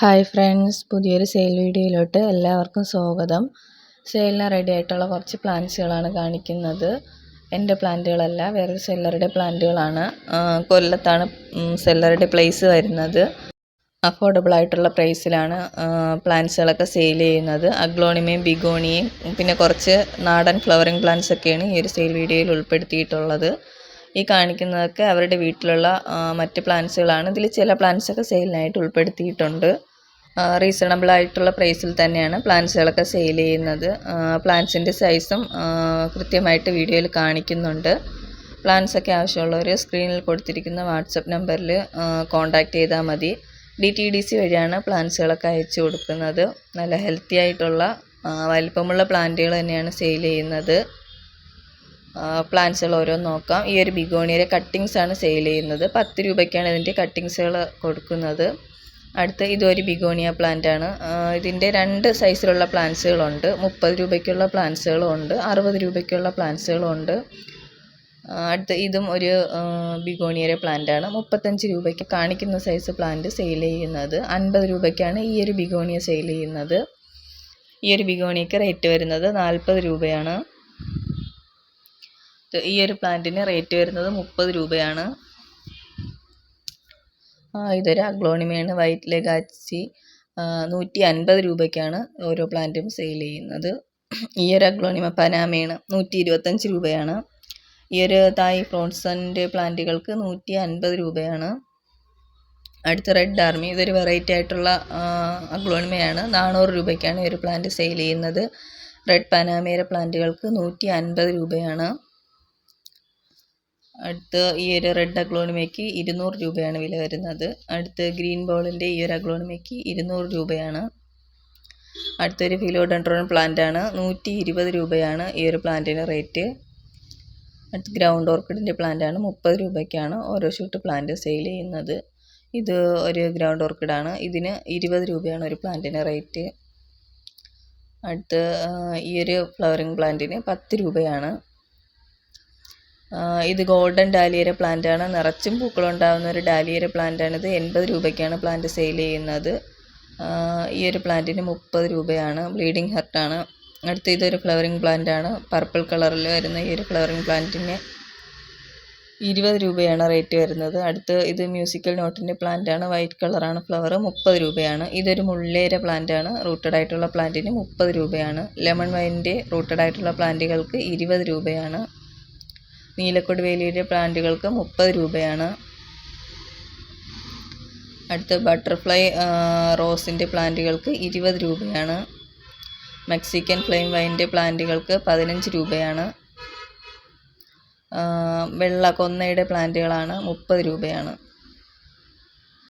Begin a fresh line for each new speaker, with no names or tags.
Hi friends പുതിയൊരു sale വീഡിയോയിലോട്ട് എല്ലാവർക്കും സ്വാഗതം. സെയിലിന് റെഡി ആയിട്ടുള്ള കുറച്ച് പ്ലാന്റ്സുകളാണ് കാണിക്കുന്നത്. എന്റെ പ്ലാന്റുകളല്ല വേറൊരു സെല്ലറുടെ പ്ലാന്റുകളാണ് കൊല്ലത്താണ് സെല്ലറുടെ പ്ലേസ് വരുന്നത്. അഫോർഡബിൾ ആയിട്ടുള്ള പ്രൈസിലാണ് പ്ലാന്റ്സുകളൊക്കെ സെയിൽ ചെയ്യുന്നത്. അഗ്ലോണിമയും ബിഗോണിയും പിന്നെ കുറച്ച് നാടൻ ഫ്ലവറിങ് പ്ലാന്റ്സ് ഒക്കെയാണ് ഈ ഒരു സെയിൽ വീഡിയോയിൽ ഉൾപ്പെടുത്തിയിട്ടുള്ളത്. ഈ കാണിക്കുന്നതൊക്കെ അവരുടെ വീട്ടിലുള്ള മറ്റ് പ്ലാന്റ്സുകളാണ് ഇതിൽ ചില പ്ലാന്റ്സൊക്കെ സെയിലിനായിട്ട് ഉൾപ്പെടുത്തിയിട്ടുണ്ട്. റീസണബിൾ ആയിട്ടുള്ള പ്രൈസിൽ തന്നെയാണ് പ്ലാന്റ്സുകളൊക്കെ സെയിൽ ചെയ്യുന്നത്. പ്ലാന്റ്സിന്റെ സൈസും കൃത്യമായിട്ട് വീഡിയോയിൽ കാണിക്കുന്നുണ്ട്. പ്ലാന്റ്സൊക്കെ ആവശ്യമുള്ളവർ സ്ക്രീനിൽ കൊടുത്തിരിക്കുന്ന വാട്സപ്പ് നമ്പറിൽ കോൺടാക്റ്റ് ചെയ്താൽ മതി. ഡി ടി ഡി സി വഴിയാണ് പ്ലാന്റ്സുകളൊക്കെ അയച്ചു കൊടുക്കുന്നത്. നല്ല ഹെൽത്തി ആയിട്ടുള്ള വലിപ്പമുള്ള പ്ലാന്റുകൾ തന്നെയാണ് സെയിൽ ചെയ്യുന്നത്. പ്ലാന്റ്സുകൾ ഓരോന്ന് നോക്കാം. ഈ ഒരു ബിഗോണിയുടെ കട്ടിങ്സ് ആണ് സെയിൽ ചെയ്യുന്നത്. പത്ത് രൂപയ്ക്കാണ് ഇതിന്റെ കട്ടിങ്സുകൾ കൊടുക്കുന്നത്. അടുത്ത ഇതൊരു ബിഗോണിയ പ്ലാന്റ് ആണ് ഇതിന്റെ രണ്ട് സൈസിലുള്ള പ്ലാന്റ്സുകളുണ്ട് മുപ്പത് രൂപയ്ക്കുള്ള പ്ലാന്റ്സുകളും ഉണ്ട്. അറുപത് രൂപയ്ക്കുള്ള പ്ലാന്റ്സുകളും ഉണ്ട്. അടുത്ത ഇതും ഒരു ബിഗോണിയയുടെ പ്ലാന്റ് ആണ് മുപ്പത്തഞ്ച് രൂപയ്ക്ക് കാണിക്കുന്ന സൈസ് പ്ലാന്റ് സെയിൽ ചെയ്യുന്നത്. അൻപത് രൂപയ്ക്കാണ് ഈ ഒരു ബിഗോണിയ സെയിൽ ചെയ്യുന്നത്. ഈ ഒരു ബിഗോണിയക്ക് റേറ്റ് വരുന്നത് നാൽപ്പത് രൂപയാണ്. ഈ ഒരു പ്ലാന്റിന് റേറ്റ് വരുന്നത് മുപ്പത് രൂപയാണ്. ഇതൊരു അഗ്ലോണിമയാണ് വൈറ്റ് ലെഗാച്ചി നൂറ്റി അൻപത് രൂപയ്ക്കാണ് ഓരോ പ്ലാന്റും സെയിൽ ചെയ്യുന്നത്. ഈ ഒരു അഗ്ലോണിമ പനാമയാണ് നൂറ്റി ഇരുപത്തഞ്ച് രൂപയാണ്. ഈ ഒരു തായ് ഫ്രോൺസന്റെ പ്ലാന്റുകൾക്ക് നൂറ്റി അൻപത് രൂപയാണ്. അടുത്ത റെഡ് ആർമി ഇതൊരു വെറൈറ്റി ആയിട്ടുള്ള അഗ്ലോണിമയാണ്. നാനൂറ് രൂപയ്ക്കാണ് ഈ ഒരു പ്ലാന്റ് സെയിൽ ചെയ്യുന്നത്. റെഡ് പനാമയുടെ പ്ലാന്റുകൾക്ക് നൂറ്റി അൻപത് രൂപയാണ്. അടുത്ത് ഈ ഒരു റെഡ് അഗ്ലോണിമയ്ക്ക് ഇരുന്നൂറ് രൂപയാണ് വില വരുന്നത്. അടുത്ത് ഗ്രീൻ ബോളിന്റെ ഈ ഒരു അഗ്ലോണിമയ്ക്ക് ഇരുന്നൂറ് രൂപയാണ്. അടുത്തൊരു ഫിലോഡൻഡ്രോൺ പ്ലാന്റ് ആണ്. നൂറ്റി ഇരുപത് രൂപയാണ് ഈ ഒരു പ്ലാന്റിന് റേറ്റ് അടുത്ത് ഗ്രൗണ്ട് ഓർക്കിഡിന്റെ പ്ലാന്റ് ആണ്. മുപ്പത് രൂപയ്ക്കാണ് ഓരോ ഷൂട്ട് പ്ലാന്റ് സെയിൽ ചെയ്യുന്നത്. ഇത് ഒരു ഗ്രൗണ്ട് ഓർക്കിഡാണ് ഇതിന് ഇരുപത് രൂപയാണ് ഒരു പ്ലാന്റിന് റേറ്റ് അടുത്ത് ഈ ഒരു ഫ്ലവറിങ് പ്ലാന്റിന് പത്ത് രൂപയാണ്. ഇത് ഗോൾഡൻ ഡാലിയയുടെ പ്ലാന്റാണ് നിറച്ചും പൂക്കളുണ്ടാകുന്ന ഒരു ഡാലിയര പ്ലാന്റാണിത് എൺപത് രൂപയ്ക്കാണ് പ്ലാന്റ് സെയിൽ ചെയ്യുന്നത്. ഈ ഒരു പ്ലാന്റിന് മുപ്പത് രൂപയാണ്. ബ്ലീഡിങ് ഹെർട്ടാണ് അടുത്ത ഇതൊരു ഫ്ലവറിങ് പ്ലാന്റാണ് പർപ്പിൾ കളറിൽ വരുന്ന ഈ ഒരു ഫ്ലവറിങ് പ്ലാന്റിന് ഇരുപത് രൂപയാണ് റേറ്റ് വരുന്നത്. അടുത്ത് ഇത് മ്യൂസിക്കൽ നോട്ടിന്റെ പ്ലാന്റാണ് വൈറ്റ് കളറാണ് ഫ്ലവർ മുപ്പത് രൂപയാണ്. ഇതൊരു മുള്ളേര പ്ലാന്റാണ് റൂട്ടഡ് ആയിട്ടുള്ള പ്ലാന്റിന് മുപ്പത് രൂപയാണ്. ലെമൺ വൈന്റെ റൂട്ടഡ് ആയിട്ടുള്ള പ്ലാന്റുകൾക്ക് ഇരുപത് രൂപയാണ്. നീലക്കൊടുവേലിയുടെ പ്ലാന്റുകൾക്ക് മുപ്പത് രൂപയാണ്. അടുത്ത ബട്ടർഫ്ലൈ റോസിന്റെ പ്ലാന്റുകൾക്ക് ഇരുപത് രൂപയാണ്. മെക്സിക്കൻ ഫ്ലെയിം വൈന്റെ പ്ലാന്റുകൾക്ക് പതിനഞ്ച് രൂപയാണ്. വെള്ള കൊന്നയുടെ പ്ലാന്റുകളാണ് മുപ്പത് രൂപയാണ്.